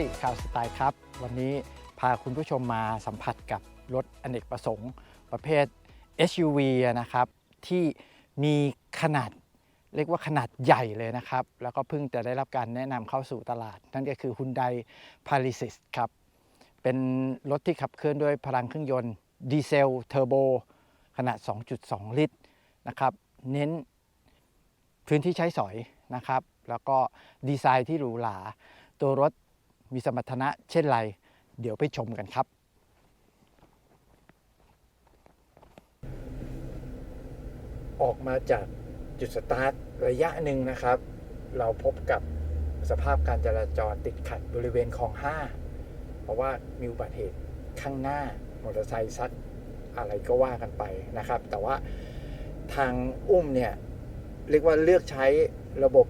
ติข่าวสไตล์ครับ วันนี้พาคุณผู้ชมมาสัมผัสกับรถอเนกประสงค์ ประเภท SUV นะครับ ที่มีขนาดเรียกว่าขนาดใหญ่เลยนะครับ แล้วก็เพิ่งจะได้รับการแนะนำเข้าสู่ตลาด นั่นก็คือ Hyundai Palisade ครับ เป็นรถที่ขับเคลื่อนด้วยพลังเครื่องยนต์ดีเซลเทอร์โบขนาด 2.2 ลิตรนะครับ เน้นพื้นที่ใช้สอยนะครับ แล้วก็ดีไซน์ที่หรูหรา ตัวรถ มีสมรรถนะเช่นไร เดี๋ยวไปชมกันครับ ออกมาจากจุดสตาร์ทระยะหนึ่งนะครับ เราพบกับสภาพการจราจรติดขัดบริเวณคลอง 5 เพราะว่ามีอุบัติเหตุข้างหน้ามอเตอร์ไซค์ซัดอะไรก็ว่ากันไปนะครับ แต่ว่าทางอุ้มเนี่ย เรียกว่าเลือกใช้ระบบ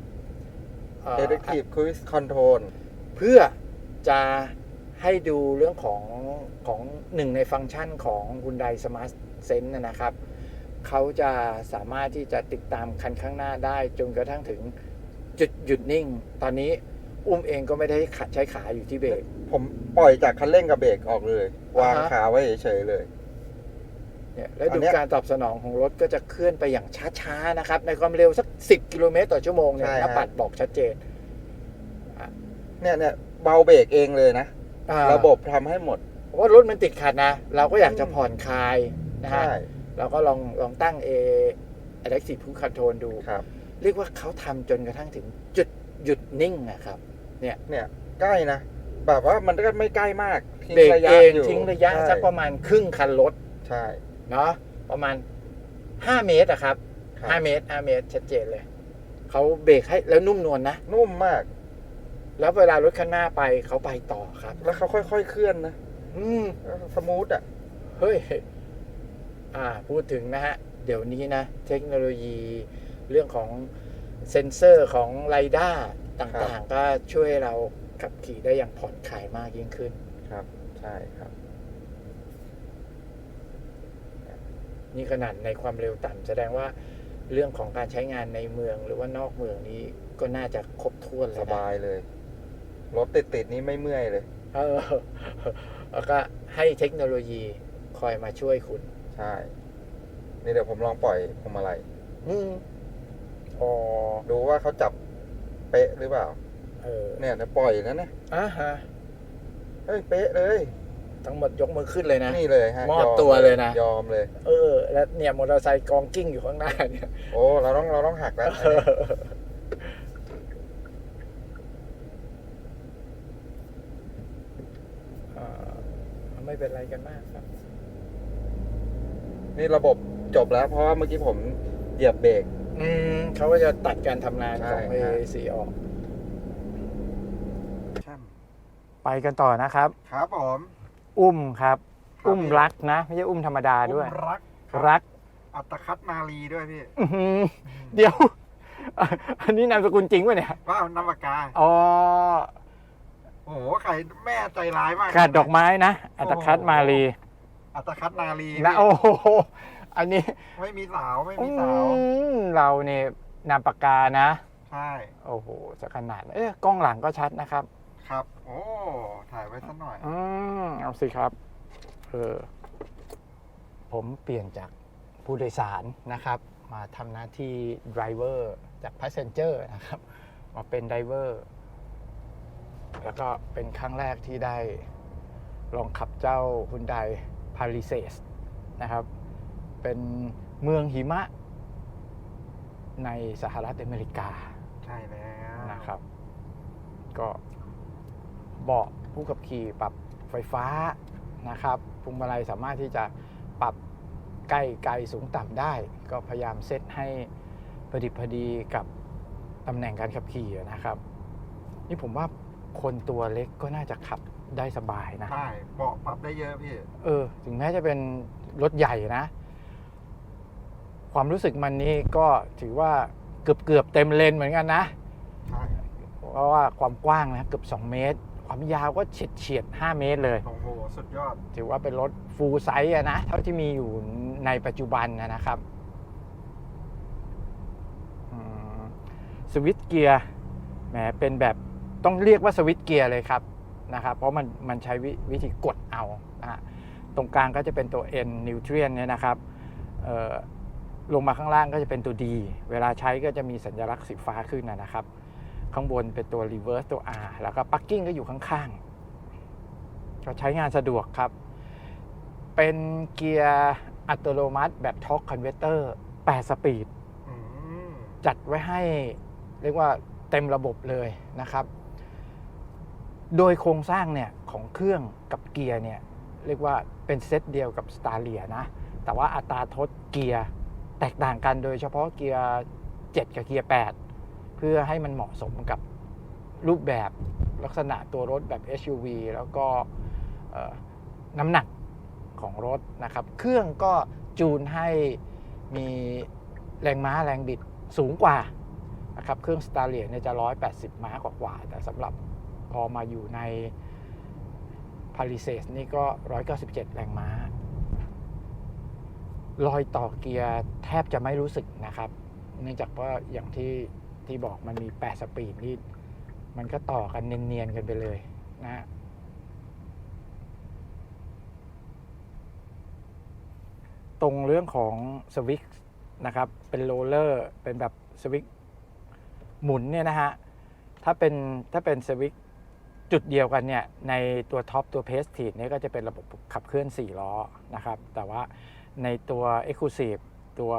เอ่อ Electric Cruise Control เพื่อ จะให้ดูเรื่องของของหนึ่งในฟังก์ชันของ Hyundai Smart Sense นะนะครับ เขาจะสามารถที่จะติดตามคันข้างหน้าได้จนกระทั่งถึงจุดหยุดนิ่ง ตอนนี้อุ้มเองก็ไม่ได้ขาใช้ขาอยู่ที่เบรก ผมปล่อยจากคันเร่งกับเบรกออกเลย วางอ่าฮะขาไว้เฉยๆเลยเนี่ยแล้วอัดูนเนี้ยการตอบสนองของรถก็จะเคลื่อนไปอย่างช้าๆนะครับ ในความเร็วสัก 10 กิโลเมตรต่อชั่วโมงเนี่ยใช่หน้าฮะปัดบอกชัดเจนเนี่ยเนี่ย เบาเบรกเองเลยนะ อ่าระบบทำให้หมด เพราะว่ารถมันติดขัดนะ เราก็อยากจะอืม ผ่อนคลายนะฮะ ใช่เราก็ลองลองตั้ง A Adaptive Cruise Control ดู ครับ เรียกว่าเขาทำจนกระทั่งถึงจุดหยุดนิ่งนะครับ เนี่ยเนี่ยใกล้นะ แบบว่ามันก็ไม่ใกล้มากทิ้งเบรกระยะเองอยู่ทิ้งระยะใช่สักประมาณครึ่งคันรถ ใช่เนาะประมาณ 5 เมตรอะครับ ครับ5 เมตร5เมตรชัดเจนเลย เขาเบรกให้แล้วนุ่มนวลนะ นุ่มมาก แล้วเวลารถข้างหน้าไปเขาไปต่อครับ แล้วเขาค่อยๆเคลื่อนนะ อืมสมูทอะ เฮ้ย อ่า พูดถึงนะฮะ เดี๋ยวนี้นะ เทคโนโลยีเรื่องของเซ็นเซอร์ของไรด้าต่างๆ ก็ช่วยเราขับขี่ได้อย่างผ่อนคลายมากยิ่งขึ้น ครับ ใช่ครับ นี่ขนาดในความเร็วต่ำแสดงว่าเรื่องของการใช้งานในเมืองหรือว่านอกเมืองนี้ก็น่าจะครบถ้วนเลสยนะบายเลย รถติดๆนี้ไม่เมื่อยเลย เออแล้วก็ให้เทคโนโลยีคอยมาช่วยคุณ ใช่ นี่เดี๋ยวผมลองปล่อยพวงมาลัยอืมอ๋อดูว่าเขาจับเป๊ะหรือเปล่า เออเนี่ยเดี๋ยวปล่อยนะเนี่ยอะฮะ เฮ้ยเป๊ะเลย ทั้งหมดยกมือขึ้นเลยนะ นี่เลยฮะมอบยตัวเลยนะ ยอมเลย เออ แล้วเนี่ยมอเตอร์ไซค์กองกิ้งอยู่ข้างหน้าเนี่ย โอ้ เราต้องเราต้องหักแล้วอันนี้ อ่าไม่ เป็นไรกันมากครับ นี่ระบบจบแล้ว เพราะว่าเมื่อกี้ผมเหยียบเบรก อืมเขาก็จะตัดการทำงานของใช่ฮะ AAC ออก ไปกันต่อนะครับ ครับผมอุ้มครับครับ อุ้มรักนะ ไม่ใช่อุ้มธรรมดาด้วย อุ้มรักรักอัตคัดนาลีด้วยพี่อื้อหือเดี๋ยว อันนี้นามสกุลจริงป่ะเนี่ยว้าวนามปากกา อ๋อ โอ้โหใครแม่ใจร้ายมากกาดดอกไม้นะ อัตคัดมาลี อัตคัดนาลีนะพี่โอ้โห อันนี้ไม่มีสาวไม่อืมีสาวมเราเนี่ยนามปากกานะ ใช่ โอ้โหจะขนาดนั้นเอ๊ะกล้องหลังก็ชัดนะครับ ครับ โอ้ ถ่ายไว้สักหน่อย อืมเอาสิครับ เออ ผมเปลี่ยนจากผู้โดยสารนะครับ มาทำหน้าที่ driver จาก passenger นะครับ มาเป็น driver แล้วก็เป็นครั้งแรกที่ได้ลองขับเจ้า Hyundai Palisade นะครับ เป็นเมืองหิมะในสหรัฐอเมริกาใช่แล้วนะครับ ก็เบาะผู้ขับขี่ปรับไฟฟ้านะครับพวงมาลัยสามารถที่จะปรับใกล้ไกลสูงต่ำได้ ก็พยายามเซตให้พอดีพอดีกับตำแหน่งการขับขี่นะครับ นี่ผมว่า คนตัวเล็กก็น่าจะขับได้สบายนะ ใช่เบาะปรับได้เยอะพี่ เออ ถึงแม้จะเป็นรถใหญ่นะ ความรู้สึกมันนี่ก็ถือว่าเกือบเกือบๆเต็มเลนเหมือนกันนะ ใช่เพราะว่าความกว้างนะเกือบ 2 เมตร ความยาวก็เฉียดเฉียดๆ5เมตรเลย โอ้โหสุดยอด ถือว่าเป็นรถฟูลไซส์อะนะ เท่าที่มีอยู่ในปัจจุบันนะนะครับอืมสวิตช์เกียร์แหมเป็นแบบ ต้องเรียกว่าสวิตช์เกียร์เลยครับนะครับ เพราะมันมันใช้วิวิธีกดเอานะฮะตรงกลางก็จะเป็นตัว N Nutrient เนี่ยนะครับเอ่อลงมาข้างล่างก็จะเป็นตัว D เวลาใช้ก็จะมีสัญลักษณ์สีฟ้าขึ้นนะนะครับ ข้างบนเป็นตัว Reverse ตัว R แล้วก็ปักกิ้งก็อยู่ข้างๆ ก็ใช้งานสะดวกครับ เป็นเกียร์อัตโนมัติแบบ Torque Converter 8 สปีดอืมจัดไว้ให้เรียกว่าเต็มระบบเลยนะครับ โดยโครงสร้างเนี่ยของเครื่องกับเกียร์เนี่ยเรียกว่าเป็นเซตเดียวกับ s t a r l i a นะ แต่ว่าอัตราทดเกียร์แตกต่างกันโดยเฉพาะเกียร์ 7 กับเกียร์ 8 เพื่อให้มันเหมาะสมกับรูปแบบลักษณะตัวรถแบบ SUV แล้วก็น้ำหนักของรถนะครับ เครื่องก็จูนให้มีแรงม้าแรงบิดสูงกว่านะครับ เครื่อง s t a r l i a เนี่ยจะ 180 ม้ากว่า แต่สำหรับ พอมาอยู่ใน p a l i s a d e นี่ก็ 197 แรงม้ารอยต่อเกียร์แทบจะไม่รู้สึกนะครับ เนื่องจากว่าอย่างที่ที่บอกมันมี 8 สปีดนี่มันก็ต่อกันเนียนๆกันไปเลยนะฮะตรงเรื่องของสวิกนะครับ เป็นโรลเลอร์ เป็นแบบสวิกหมุนเนี่ยนะฮะ ถ้าเป็นถ้าเป็นสวิก จุดเดียวกันเนี่ยในตัวท็อปตัวเพสทีดเนี่ยก็จะเป็นระบบขับเคลื่อน 4 ล้อนะครับ แต่ว่าในตัว Exclusive ตัว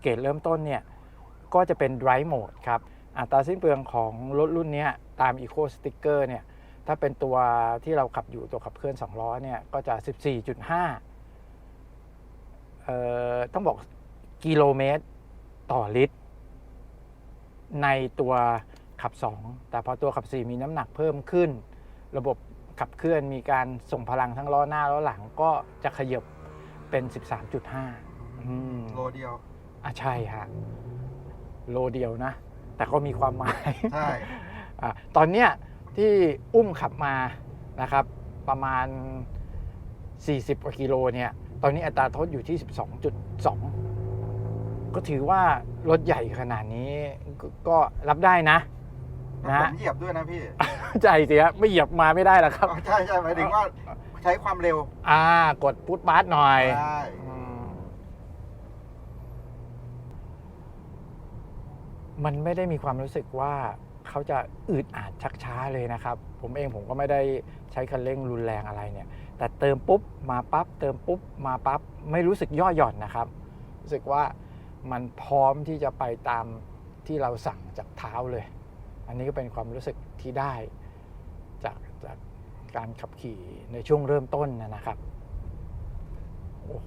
เกรดเริ่มต้นเนี่ยก็จะเป็น Drive Mode ครับอัตราสิ้นเปลืองของรถรุ่นนี้ตาม Eco Sticker เนี่ยถ้าเป็นตัวที่เราขับอยู่ตัวขับเคลื่อน 2 ล้อเนี่ยก็จะ 14.5เอ่อต้องบอกกิโลเมตรต่อลิตร ในตัว ขับ 2 แต่พอตัวขับ 4 มีน้ำหนักเพิ่มขึ้น ระบบขับเคลื่อนมีการส่งพลังทั้งล้อหน้าล้อหลังก็จะขยับเป็น 13.5อืมโลเดียว อะใช่ฮะโลเดียวนะ แต่ก็มีความหมาย ใช่ อะตอนเนี้ยที่อุ้มขับมานะครับ ประมาณ 40กว่ากิโลเนี่ย ตอนนี้อัตราโทษอยู่ที่ 12.2 ก็ถือว่ารถใหญ่ขนาดนี้ก็ก็รับได้นะแต่ นะผฮะ มเหยียบด้วยนะพี่ใจเสียไม่เหยียบมาไม่ได้แล้วครับอ๋อใช่ใช่หมายถึงว่าใช้ความเร็วอ่ากดพุทบาร์หน่อย ใช่อืมมันไม่ได้มีความรู้สึกว่าเขาจะอืดอาดชักช้าเลยนะครับ ผมเองผมก็ไม่ได้ใช้คันเร่งรุนแรงอะไรเนี่ย แต่เติมปุ๊บมาปั๊บเติมปุ๊บมาปั๊บไม่รู้สึกย่อหย่อนนะครับ รู้สึกว่ามันพร้อมที่จะไปตามที่เราสั่งจากเท้าเลย อันนี้ก็เป็นความรู้สึกที่ได้จากจากการขับขี่ในช่วงเริ่มต้นนะนะครับ โอ้โห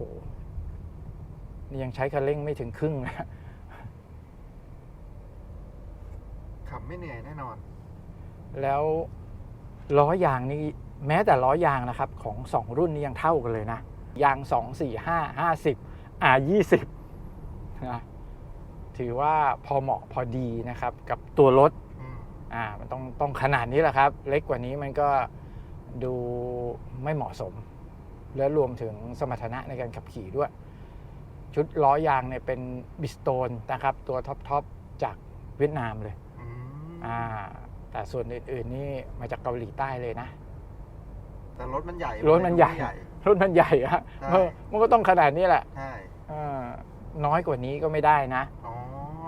นี่ยังใช้คันเร่งไม่ถึงครึ่งนะขับไม่เหนื่อยแน่นอน แล้วล้อยางนี่แม้แต่ล้อยางนะครับ ของสองรุ่นนี้ยังเท่ากันเลยนะ ยาง 2 4 5 50 R 20นะถือว่าพอเหมาะพอดีนะครับ กับตัวรถ อืมอ่ามันต้องต้องขนาดนี้แหละครับ เล็กกว่านี้มันก็ดูไม่เหมาะสม และรวมถึงสมรรถนะในการขับขี่ด้วย ชุดล้อยางเนี่ยเป็นบิสโตนนะครับ ตัวท็อปๆจากเวียดนามเลยอืมอ่าแต่ส่วนอื่นๆนี่มาจากเกาหลีใต้เลยนะ แต่รถมันใหญ่รถมันใหญ่ใหญ่รถมันใหญ่อะใช่มันมันก็ต้องขนาดนี้แหละใช่อ่าน้อยกว่านี้ก็ไม่ได้นะอ๋อ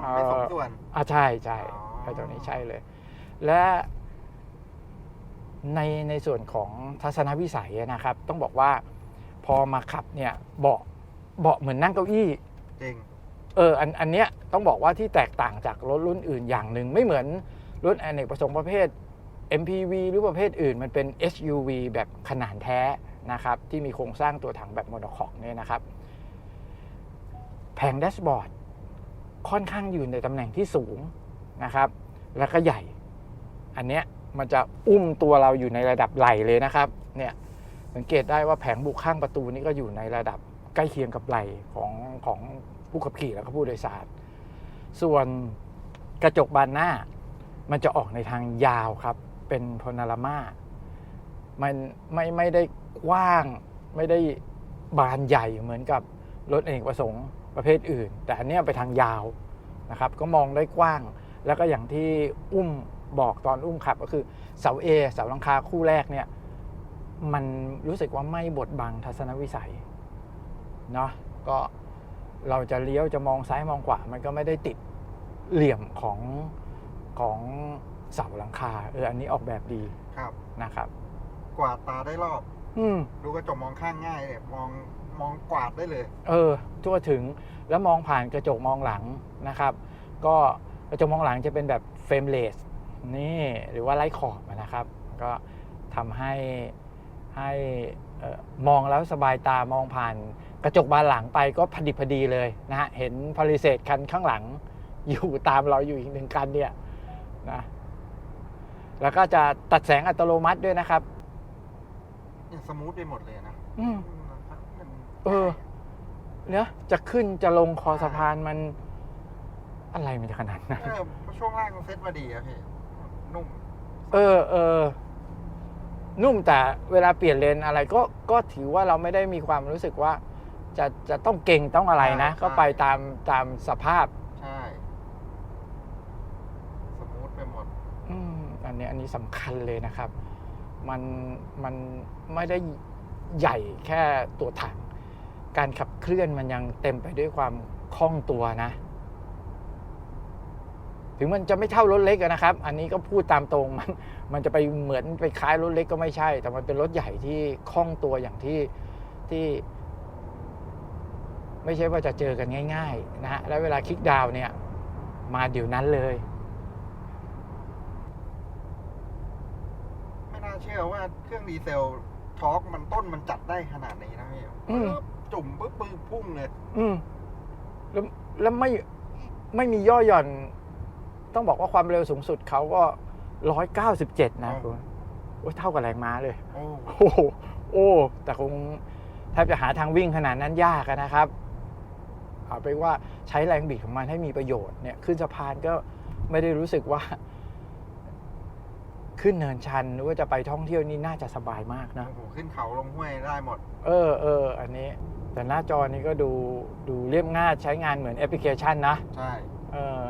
เอ่อไม่สมส่วนอ่าใช่ใช่อ๋อไอ้ตัวนี้ใช่เลย และในในส่วนของทัศนวิสัยนะครับ ต้องบอกว่าพอมาขับเนี่ยเบาะเบาะเหมือนนั่งเก้าอี้จริงเอออันอันเนี้ยต้องบอกว่าที่แตกต่างจากรถรุ่นอื่นอย่างหนึ่งไม่เหมือนรถอเนกประสงค์ประเภท MPV หรือประเภทอื่น มันเป็น SUV แบบขนาดแท้นะครับที่มีโครงสร้างตัวถังแบบโมโนคอกเนี่ยนะครับแผงแดชบอร์ดค่อนข้างอยู่ในตำแหน่งที่สูงนะครับ แล้วก็ใหญ่ อันเนี้ยมันจะอุ้มตัวเราอยู่ในระดับไหลเลยนะครับเนี่ยสังเกตได้ว่าแผงบุกข้างประตูนี่ก็อยู่ในระดับใกล้เคียงกับไหลของของผู้ขับขี่แล้วก็ผู้โดยสารส่วนกระจกบานหน้า มันจะออกในทางยาวครับ เป็นพนารามามันไม่ไม่ได้กว้าง ไม่ได้บานใหญ่เหมือนกับรถเอกประสงค์ประเภทอื่น แต่อันนี้ไปทางยาวนะครับ ก็มองได้กว้าง แล้วก็อย่างที่อุ้ม บอกตอนอุ้มขับก็คือเสา A เสาหลังคาคู่แรกเนี่ยมันรู้สึกว่าไม่บดบังทัศนวิสัยเนาะก็เราจะเลี้ยวจะมองซ้ายมองขวามันก็ไม่ได้ติดเหลี่ยมของของเสาหลังคาเอออันนี้ออกแบบดีครับนะครับ กวาดตาได้รอบ อืมดูกระจกมองข้างง่ายเลยมองมองกวาดได้เลย เออทั่วถึงแล้วมองผ่านกระจกมองหลังนะครับ ก็กระจกมองหลังจะเป็นแบบเฟรมเลส นี่หรือว่าไร้ขอบนะครับก็ทำให้ให้เอ่อมองแล้วสบายตามองผ่านกระจกบานหลังไปก็พอดีพอดีเลยนะฮะเห็นพาริเศษคันข้างหลังอยู่ตามเราอยู่อีกหนึ่งคันเนี่ยนะแล้วก็จะตัดแสงอัตโนมัติด้วยนะครับเนี่ยสมูทไปหมดเลยนะอืมมันเออเนอะจะขึ้นจะลงคอสะพานมัน อะไรมันจะขนาดนั้นเออช่วงล่างมันเซ็ตมาดีอะพี่ นุ่ม เออเออนุ่มแต่เวลาเปลี่ยนเลนอะไรก็ก็ถือว่าเราไม่ได้มีความรู้สึกว่า จะจะต้องเก่งต้องอะไรนะก็ไปตามตามสภาพ ใช่ สมูทไปหมด อืมอันนี้อันนี้สำคัญเลยนะครับ มันมันไม่ได้ใหญ่แค่ตัวถัง การขับเคลื่อนมันยังเต็มไปด้วยความคล่องตัวนะ ถึงมันจะไม่เท่ารถเล็กอะนะครับ อันนี้ก็พูดตามตรงมันมันจะไปเหมือนไปคล้ายรถเล็กก็ไม่ใช่ แต่มันเป็นรถใหญ่ที่คล่องตัวอย่างที่ที่ ไม่ใช่ว่าจะเจอกันง่าย ๆ นะฮะแล้วเวลาคลิกดาวน์เนี่ย มาเดี๋ยวนั้นเลย ไม่น่าเชื่อว่าเครื่องดีเซลทอร์กมันต้นมันจัดได้ขนาดนี้นะพี่อืมปึ๊บจุ่มปึ๊บปึ๊บพุ่งเลย อืมแล้วแล้วไม่ไม่มีย่อหย่อน ต้องบอกว่าความเร็วสูงสุดเขาก็ร้อยเก้าสิบเจ็ดนะคุณโอ้ยเท่ากับแรงม้าเลย โอ้โอ้โหโอ้แต่คงแทบจะหาทางวิ่งขนาดนั้นยากอะนะครับเอาไปนว่าใช้แรงบิดของมันให้มีประโยชน์เนี่ยขึ้นสะพานก็ไม่ได้รู้สึกว่า ขึ้นเนินชันหรือว่าจะไปท่องเที่ยวนี่น่าจะสบายมากนะ โอ้โหขึ้นเขาลงห้วยได้หมด เออเอออันนี้ แต่หน้าจอนี้ก็ดูดูเรียบง่ายใช้งานเหมือนแอปพลิเคชันนะ ใช่ เออ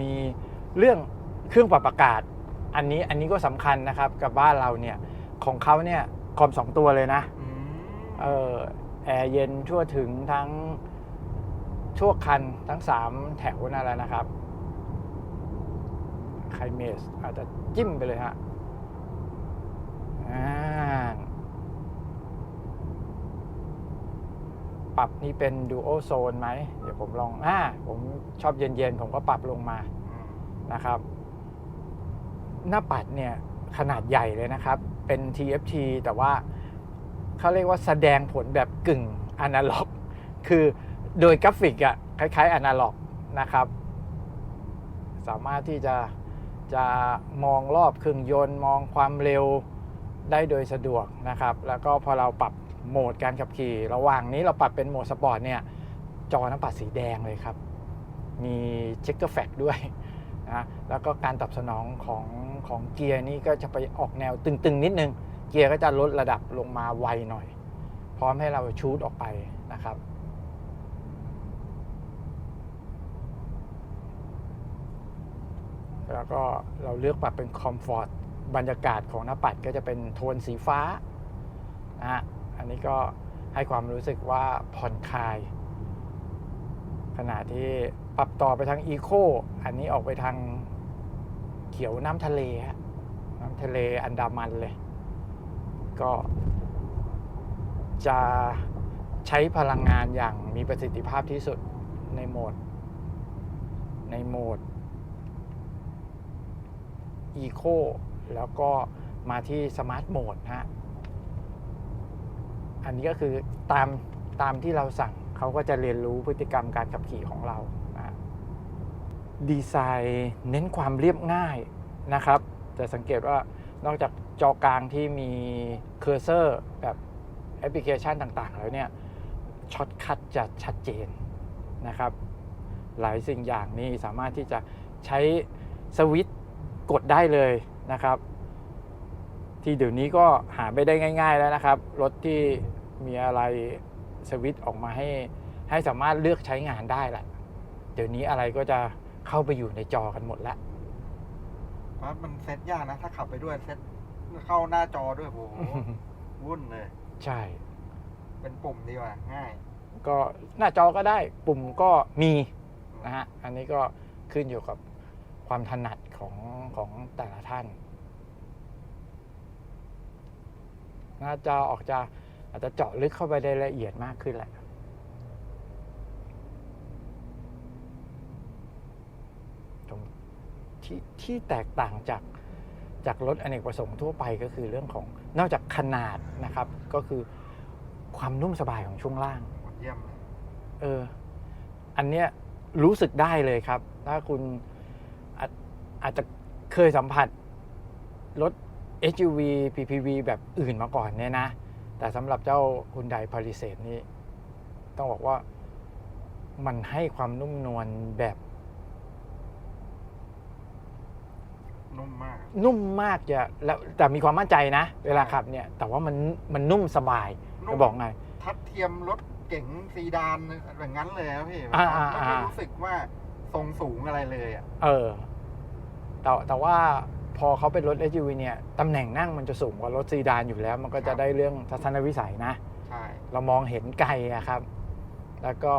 มีเรื่องเครื่องปรับอากาศ อันนี้อันนี้ก็สำคัญนะครับกับบ้านเราเนี่ยของเขาเนี่ยคอมสองตัวเลยนะอืมเออแอร์เย็นทั่วถึงทั้งชั่วคันทั้งสามแถวนั่นแหละนะครับไคเมสอาจจะจิ้มไปเลยฮะอ่า ปรับนี่เป็นดูโอโซนไหมเดี๋ยวผมลองอ่าผมชอบเย็นๆ ผมก็ปรับลงมานะครับ หน้าปัดเนี่ยขนาดใหญ่เลยนะครับ เป็น TFT แต่ว่าเขาเรียกว่าแสดงผลแบบกึ่งอนาล็อก คือโดยกราฟิกอะคล้ายๆอนาล็อกนะครับ สามารถที่จะจะมองรอบเครื่องยนต์มองความเร็วได้โดยสะดวกนะครับ แล้วก็พอเราปรับ โหมดการขับขี่ ระหว่างนี้เราปรับเป็นโหมดสปอร์ตเนี่ยจอหน้าปัดสีแดงเลยครับ มีเช็คเกอร์แฟกด้วยนะแล้วก็การตอบสนองของของเกียร์นี่ก็จะไปออกแนวตึงๆ นิดนึง เกียร์ก็จะลดระดับลงมาไวหน่อย พร้อมให้เราชูดออกไปนะครับแล้วก็เราเลือกปรับเป็นคอมฟอร์ตบรรยากาศของหน้าปัดก็จะเป็นโทนสีฟ้านะฮะ อันนี้ก็ให้ความรู้สึกว่าผ่อนคลาย ขณะที่ปรับต่อไปทางอีโคอันนี้ออกไปทางเขียวน้ำทะเลฮะน้ำทะเลอันดามันเลย ก็จะใช้พลังงานอย่างมีประสิทธิภาพที่สุดในโหมด ในโหมด Eco แล้วก็มาที่สมาร์ทโหมดฮะ อันนี้ก็คือตามตามที่เราสั่งเขาก็จะเรียนรู้พฤติกรรมการขับขี่ของเราดีไซน์เน้นความเรียบง่ายนะครับจะสังเกตว่านอกจากจอกลางที่มีเคอร์เซอร์แบบแอปพลิเคชันต่างๆ แล้วเนี่ยช็อตคัดจะชัดเจนนะครับ หลายสิ่งอย่างนี่สามารถที่จะใช้สวิตช์กดได้เลยนะครับ ที่เดี๋ยวนี้ก็หาไม่ได้ง่าย ๆแล้วนะครับ รถที่ มีอะไรสวิตช์ออกมาให้ ให้สามารถเลือกใช้งานได้แหละเดี๋ยวนี้อะไรก็จะเข้าไปอยู่ในจอกันหมดแล้วว่ามันเซ็ตยากนะ ถ้าขับไปด้วยเซ็ตเข้าหน้าจอด้วยโหวุ่นเลย ใช่ เป็นปุ่มดีกว่าง่าย ก็หน้าจอก็ได้ปุ่มก็มีนะฮะอันนี้ก็ขึ้นอยู่กับความถนัดของของแต่ละท่าน หน้าจอออกจะ อาจจะเจาะลึกเข้าไปได้ละเอียดมากขึ้นแหละตรงที่ที่แตกต่างจากจากรถอเนกประสงค์ทั่วไปก็คือเรื่องของนอกจากขนาดนะครับ ก็คือความนุ่มสบายของช่วงล่างหมดเยี่ยมเลยเออ อันเนี้ยรู้สึกได้เลยครับ ถ้าคุณอาจอาจจะเคยสัมผัสรถ SUV PPV แบบอื่นมาก่อนเนี่ยนะ แต่สำหรับเจ้า Hyundai Palisade นี่ต้องบอกว่ามันให้ความนุ่มนวลแบบ นุ่มมาก นุ่มมากจะแล้วแต่มีความมั่นใจนะ เวลาขับเนี่ย แต่ว่ามันมันนุ่มสบายนุ่จะมบอกไง ทัดเทียมรถเก๋งซีดานแบบนั้นเลยนะพี่อ่าอ่าไม่ได้อ่า รู้สึกว่าทรงสูงอะไรเลยอะ เออแต่แต่ว่า พอเขาเป็นรถ SUV เนี่ยตำแหน่งนั่งมันจะสูงกว่ารถซีดานอยู่แล้ว มันก็จะได้เรื่องทัศนวิสัยนะ ใช่ เรามองเห็นไกลอะครับ แล้วก็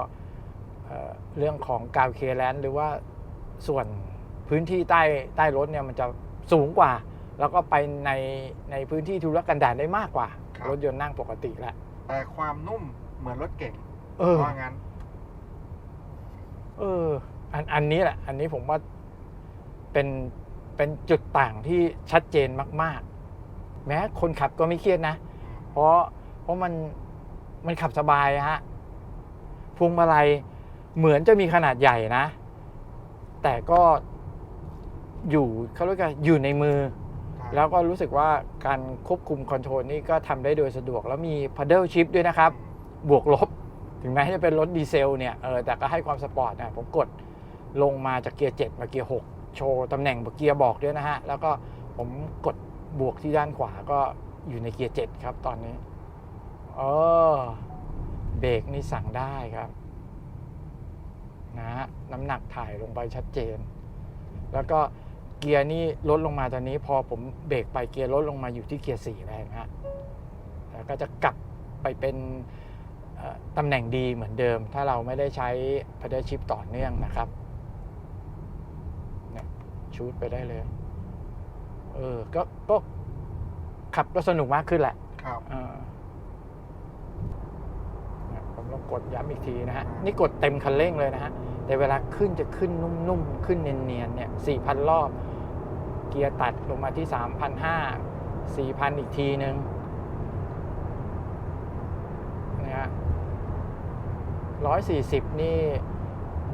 เอ่อเรื่องของกาวเคแลนหรือว่าส่วนพื้นที่ใต้ใต้รถเนี่ยมันจะสูงกว่า แล้วก็ไปในในพื้นที่ธุรกันดารได้มากกว่ารถยนต์นั่งปกติแหละแต่ความนุ่มเหมือนรถเก๋งเออ ว่างั้น เออ อันอันนี้แหละ อันนี้ผมว่าเป็น เป็นจุดต่างที่ชัดเจนมาก ๆ แม้คนขับก็ไม่เครียดนะ เพราะเพราะมันมันขับสบายอะฮะพวงมาลัยเหมือนจะมีขนาดใหญ่นะ แต่ก็อยู่เขาเรียกว่าอยู่ในมือ แล้วก็รู้สึกว่าการควบคุมคอนโทรลนี่ก็ทำได้โดยสะดวก แล้วมี paddle shift ด้วยนะครับ บวกลบถึงแม้จะเป็นรถดีเซลเนี่ยเออแต่ก็ให้ความสปอร์ตนะผมกดลงมาจากเกียร์ 7 มาเกียร์ 6 โชว์ตำแหน่งเกียร์บอกด้วยนะฮะ แล้วก็ผมกดบวกที่ด้านขวาก็อยู่ในเกียร์ 7 ครับตอนนี้เออเบรกนี่สั่งได้ครับนะฮะน้ำหนักถ่ายลงไปชัดเจน แล้วก็เกียร์นี่ลดลงมาตอนนี้ พอผมเบรกไปเกียร์ลดลงมาอยู่ที่เกียร์4แล้วนะฮะแล้วก็จะกลับไปเป็นตำแหน่งดีเหมือนเดิม ถ้าเราไม่ได้ใช้ paddle shift ต่อเนื่องนะครับ ชูดไปได้เลย เออ ก็ก็ขับก็สนุกมากขึ้นแหละครับเออเนี่ยผมลองกดย้ำอีกทีนะฮะ นี่กดเต็มคันเร่งเลยนะฮะ แต่เวลาขึ้นจะขึ้นนุ่มๆ ขึ้นเนียนๆ เนี่ย4,000รอบ เกียร์ตัดลงมาที่3,500 4,000อีกทีนึงนะฮะ140นี่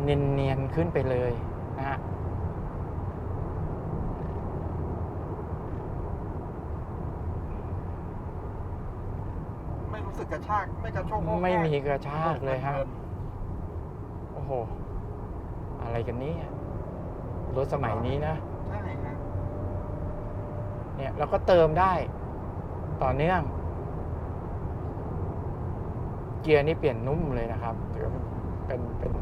เนียนๆ ขึ้นไปเลยนะฮะ ไม่รู้สึ กกระชากไม่กระโชกโฮกไม่มีแกกระชากเลยฮะพลินโอ้โห อะไรกันนี้รถสมัยนี้นะใช่ฮะเนี่ยเราก็เติมได้ ต่อเนื่อง เกียร์นี่เปลี่ยนนุ่มเลยนะครับถือว่าเป็นเป็น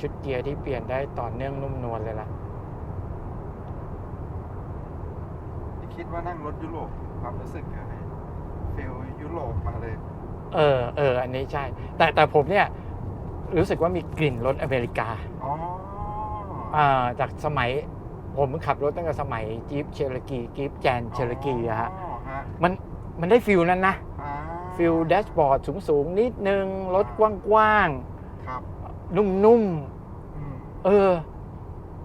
ชุดเกียร์ที่เปลี่ยนได้ต่อเนื่องนุ่มนวลเลยล่ะที่คิดว่านั่งรถยุโรปความรู้สึกอะไรฟิลยุโรปมาเลย เออเอออันนี้ใช่ แต่แต่ผมเนี่ยรู้สึกว่ามีกลิ่นรถอเมริกาอ๋ออ่าจากสมัยผมขับรถตั้งแต่สมัยจีปเชลกีจีปแจนเชลกีอะฮะอ๋อฮะมันมันได้ฟิลนั้นนะอ่าฟิลแดชบอร์ดสูงๆ นิดนึง รถกว้างครับๆ นุ่มอืมๆ เออ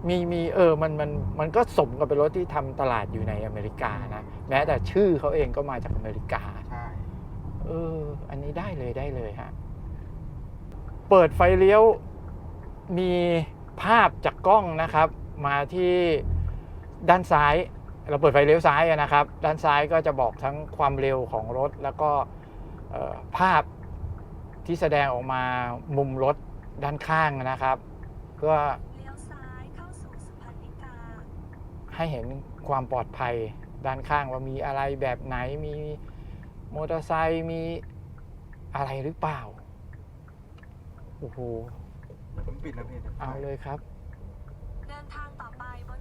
มีมีเออมันมันมันก็สมกับเป็นรถที่ทำตลาดอยู่ในอเมริกานะ แม้แต่ชื่อเขาเองก็มาจากอเมริกาใช่ เออ อันนี้ได้เลยได้เลยฮะ เปิดไฟเลี้ยวมีภาพจากกล้องนะครับ มาที่ด้านซ้าย เราเปิดไฟเลี้ยวซ้ายนะครับ ด้านซ้ายก็จะบอกทั้งความเร็วของรถ แล้วก็ภาพที่แสดงออกมามุมรถด้านข้างนะครับกาให้เห็นความปลอดภัยด้านข้างว่ามีอะไรแบบไหนมี มอเตอร์ไซค์มีอะไรหรือเปล่า โอ้โห ผมปิดนะพี่เอาเลยครับทางต่อไปบน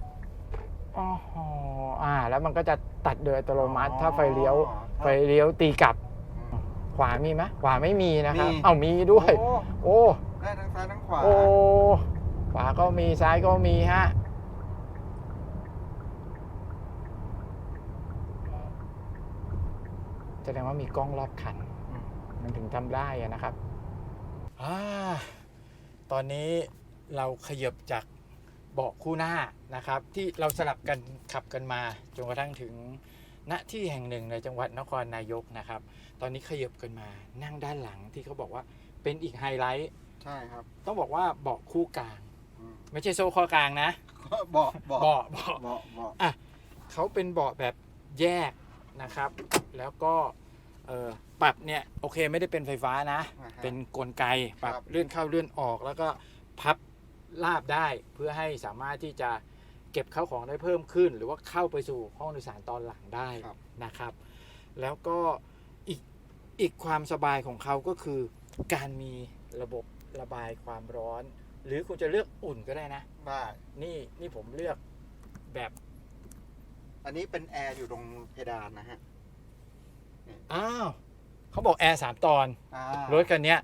อ๋ออ่า แล้วมันก็จะตัดโดยอัตโนมัติ ถ้าไฟเลี้ยว อ๋อ ไฟเลี้ยวตีกลับอืมขวามีไหมขวาไม่มีนะครับ มี เอามีด้วย โอ้โอ้ ได้ทั้งซ้ายทั้งขวาโอ้ ขวาก็มีซ้ายก็มีฮะ แส ดงว่ามีกล้องรอบคันอืมมันถึงทำได้อะนะครับอาตอนนี้เราขยับจากเบาะคู่หน้านะครับ ที่เราสลับกันขับกันมาจนกระทั่งถึงณที่แห่งหนึ่งในจังหวัดนครนายกนะครับ ตอนนี้ขยับกันมานั่งด้านหลังที่เขาบอกว่าเป็นอีกไฮไลท์ใช่ครับ ต้องบอกว่าเบาะคู่กลางอืมไม่ใช่โซ่ข้อกลางนะเบาะเบาะเบาะเบาะเบาะเบาะเขาเป็นเบาะแบบแยกนะครับ แล้วก็ เอ่อปรับเนี่ยโอเคไม่ได้เป็นไฟฟ้านะ อ่าฮะเป็นกลไกปรับครับ เลื่อนเข้าเลื่อนออก แล้วก็พับลาบได้เพื่อให้สามารถที่จะเก็บเข้าของได้เพิ่มขึ้น หรือว่าเข้าไปสู่ห้องโดยสารตอนหลังได้ครับ นะครับ แล้วก็อีกอีกความสบายของเขาก็คือ การมีระบบระบายความร้อน หรือคุณจะเลือกอุ่นก็ได้นะ ได้นี่นี่ผมเลือกแบบอันนี้เป็นแอร์อยู่ตรงเพดานนะฮะ อ้าวเขาบอกแอร์สามตอน อ่ารถคันเนี้ย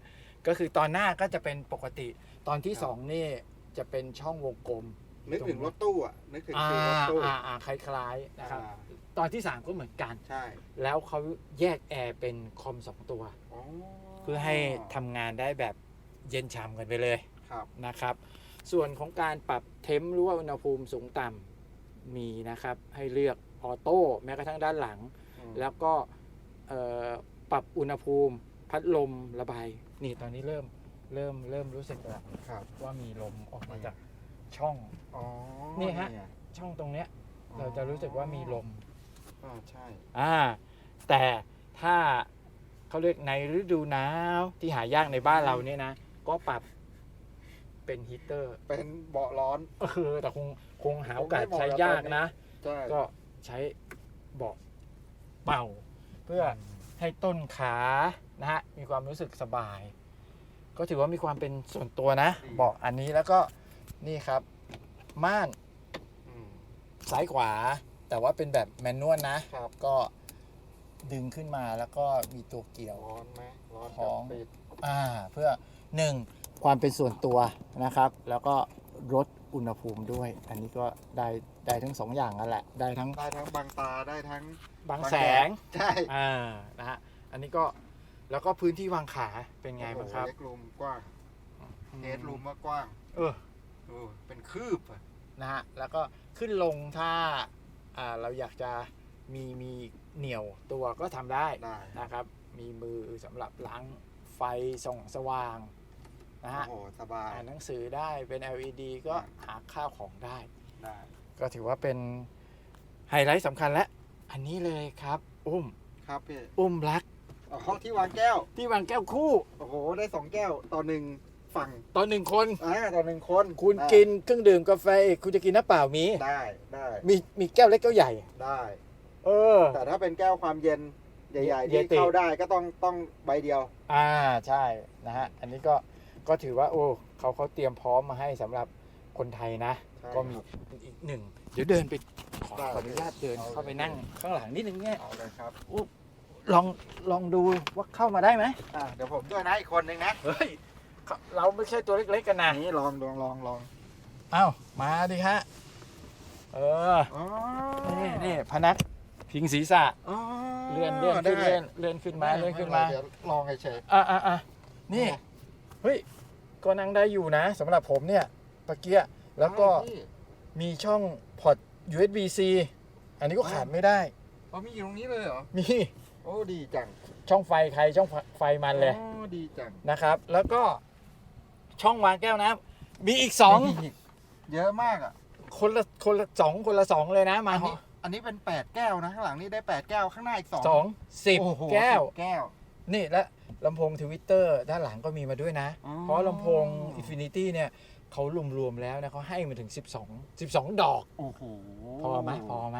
ก็คือตอนหน้าก็จะเป็นปกติ ตอนที่ครับสองนี่จะเป็นช่องวงกลมนึกถึงรถตู้อะนึกถึงอ่าฟิลรถตู้อ่าอ่าคล้ายๆนะครับ อ่าตอนที่สามก็เหมือนกัน ใช่แล้วเขาแยกแอร์เป็นคอมสองตัว อ๋อเพื่อให้ทำงานได้แบบเย็นฉ่ำกันไปเลยครับนะครับ ส่วนของการปรับเทมหรือว่าอุณหภูมิสูงต่ำมีนะครับ ให้เลือกออโต้แม้กระทั่งด้านหลัง อืมแล้วก็เอ่อ ปรับอุณหภูมิ พัดลมระบาย นี่ตอนนี้เริ่มเริ่มเริ่มรู้สึกแล้วครับ ว่ามีลมออกมาจากช่องอ๋อนี่ฮะไงช่องตรงเนี้ย เราจะรู้สึกว่ามีลมอ่าใช่อ่าแต่ถ้าเขาเรียกในฤดูหนาวที่หายากในบ้านเราเนี่ยนะ ก็ปรับเป็นฮีตเตอร์ เป็นเบาะร้อนเออแต่คงคงหาโอกาสใช้ยากนะ ใช่ก็ใช้เบาะเป่า เพื่อให้ต้นขานะฮะมีความรู้สึกสบาย ก็ถือว่ามีความเป็นส่วนตัวนะเบาะอันนี้แล้วก็นี่ครับ ม่านอืมซ้ายขวา แต่ว่าเป็นแบบแมนนวลนะครับ ก็ดึงขึ้นมาแล้วก็มีตัวเกี่ยว ร้อนไหมร้อนของจะปิดอ่าเพื่อหนึ่งความเป็นส่วนตัวนะครับ แล้วก็ลดอุณหภูมิด้วย อันนี้ก็ได้ได้ทั้งสองอย่างนั่นแหละ ได้ทั้ง ได้ทั้งบังตาได้ทั้ง บางแสงใช่อ่านะฮะอันนี้ก็แล้วก็พื้นที่วางขาเป็นไงบ้างครับเล็กรูมกว้างเฮดรูมก็กว้าง เออโอ้เป็นคืบอะนะฮะแล้วก็ขึ้นลงถ้าอ่าเราอยากจะมีมีเหนี่ยวตัวก็ทำได้ได้นะครับ มีมือสำหรับล้างไฟส่องสว่างนะฮะโอ้โหสบายอ่านหนังสือได้เป็น LED ก็หาข้าวของได้ได้ก็ถือว่าเป็นไฮไลท์สำคัญและ อันนี้เลยครับ อุ้ม ครับพี่อุ้มรักอ๋อที่วางแก้ว ที่วางแก้วคู่ โอ้โห ได้สองแก้วต่อหนึ่งฝั่งตอนหนึ่งคน อ่าต่อหนึ่งคนคุณได้กินเครื่องดื่มกาแฟอีกคุณจะกินน้ำเปล่ามี ได้ได้มีมีแก้วเล็กแก้วใหญ่ ได้ เออ แต่ถ้าเป็นแก้วความเย็นใหญ่ๆเยที่ติเข้าได้ก็ต้องต้องใบเดียว อ่าใช่นะฮะ อันนี้ก็ก็ถือว่า โอ้เขาเขาเตรียมพร้อมมาให้สำหรับคนไทยนะใช่ก็มีอีกหนึ่ง เดี๋ยวเดินไป ขอได้ขออนุญาตเดินเอาเลยเข้าไปนั่งข้างหลังนิดนึงเนี่ยเอาเลยครับลองลองดูว่าเข้ามาได้ไหมอ่าเดี๋ยวผมด้วยนะอีกคนหนึ่งนะเฮ้ยเราไม่ใช่ตัวเล็กๆกันนะนี่ลองลองลองลองเอ้ามาดิฮะเอออ๋อนี่นี่พนักพิงศีรษะอ๋อเลื่อนเลื่อนขึ้นได้เลื่อนเลื่อนขึ้นมาเลื่อนขึ้นมาเดี๋ยวลองเฉยอะอะอะนี่เฮ้ยก็นั่งได้อยู่นะสำหรับผมเนี่ยปะเกียๆแล้วก็พี่มีช่องพอร์ต USB C อันนี้ก็ขาดไม่ได้ อ๋อมีอยู่ตรงนี้เลยเหรอ มี โอ้ดีจังช่องไฟใครช่องไฟมันเลยอ๋อดีจังนะครับ แล้วก็ช่องวางแก้วน้ำมีอีกสองเยอะมากอะคนละคนละสองคนละสองเลยนะมาอันนี้อันนี้เป็นแปดแก้วนะข้างหลังนี่ได้แปดแก้วข้างหน้าอีกสองสองสิบโอ้โหแก้ว สิบแก้ว นี่และลำโพงทวิตเตอร์ด้านหลังก็มีมาด้วยนะ อ๋อ เพราะลำโพง Infinity เนี่ย เขารวมๆแล้วนะเขาให้มาถึง 12 12 ดอก โอ้โหพอไหมพอไหม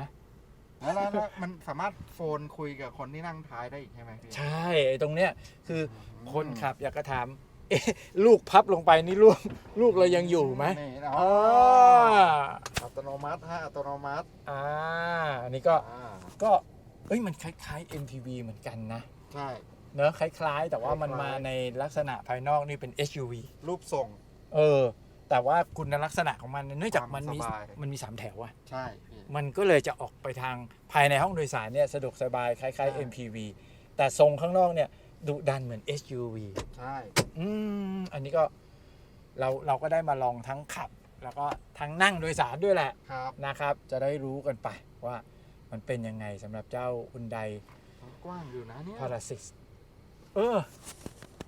แล้วแล้วแล้วมันสามารถโฟนคุยกับคนที่นั่งท้ายได้อีกใช่ไหมพี่ใช่ไอ้ตรงเนี้ยคือคนขับอยากจะถามเอ๊ะลูกพับลงไปนี่ลูกลูกเรายังอยู่ไหมนี่นะอ่าอัตโนมัติฮะอัตโนมัติอ่าอันนี้ก็อ่าก็เอ้ยมันคล้ายๆ MPV เหมือนกันนะ ใช่ เนอะคล้ายๆ แต่ว่ามันคล้ายๆมาในลักษณะภายนอกนี่เป็น SUV รูปทรงเออ แต่ว่าคุณลักษณะของมันเนื่องจากมันมีความสบาย มันมีสามแถวอะใช่พี่ มันก็เลยจะออกไปทางภายในห้องโดยสารเนี่ยสะดวกสบายคล้าย ใช่ ๆ MPV แต่ทรงข้างนอกเนี่ยดุดันเหมือน SUV ใช่อืมอันนี้ก็เราเราก็ได้มาลองทั้งขับ แล้วก็ทั้งนั่งโดยสารด้วยแหละ ครับนะครับ จะได้รู้กันไปว่ามันเป็นยังไงสำหรับเจ้าอุนไดกว้างอยู่นะเนี่ยพาราซิสเออ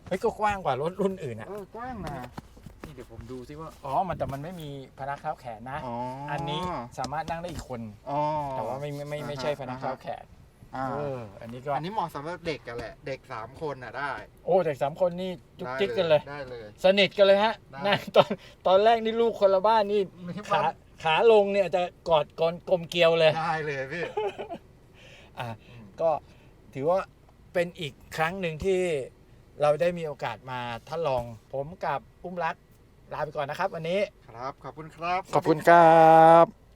เฮ้ยก็กว้างกว่ารถรุ่นอื่นอะเออกว้างนะนี่ เดี๋ยวผมดูซิว่า อ๋อ มันแต่มันไม่มีพนักเท้าแขนนะ อ๋ออัอันนี้สามารถนั่งได้อีกคน อ๋อแต่ว่าไม่ไม่ไม่ไม่ใช่พนักเท้าแขน อ่าเออ อันนี้ก็ อันนี้เหมาะสำหรับเด็กกันแหละ เด็กสามคนน่ะได้โอ้เด็กสามคนนี่จุกได้จิกกันเลย ได้เลย สนิทกันเลยฮะได้ นั่งตอนตอนแรกนี่ลูกคนละบ้านนี่ไม่ขาว่าขาลงเนี่ยจะกอดกอนกลมเกลียวเลย ได้เลยพี่อะก็ถือว่าเป็นอีกครั้งหนึ่งที่เราได้มีโอกาสมาทดลองผมกับอุ้มรัก ลาไปก่อนนะครับ วันนี้ ครับ ขอบคุณครับ ขอบคุณครับ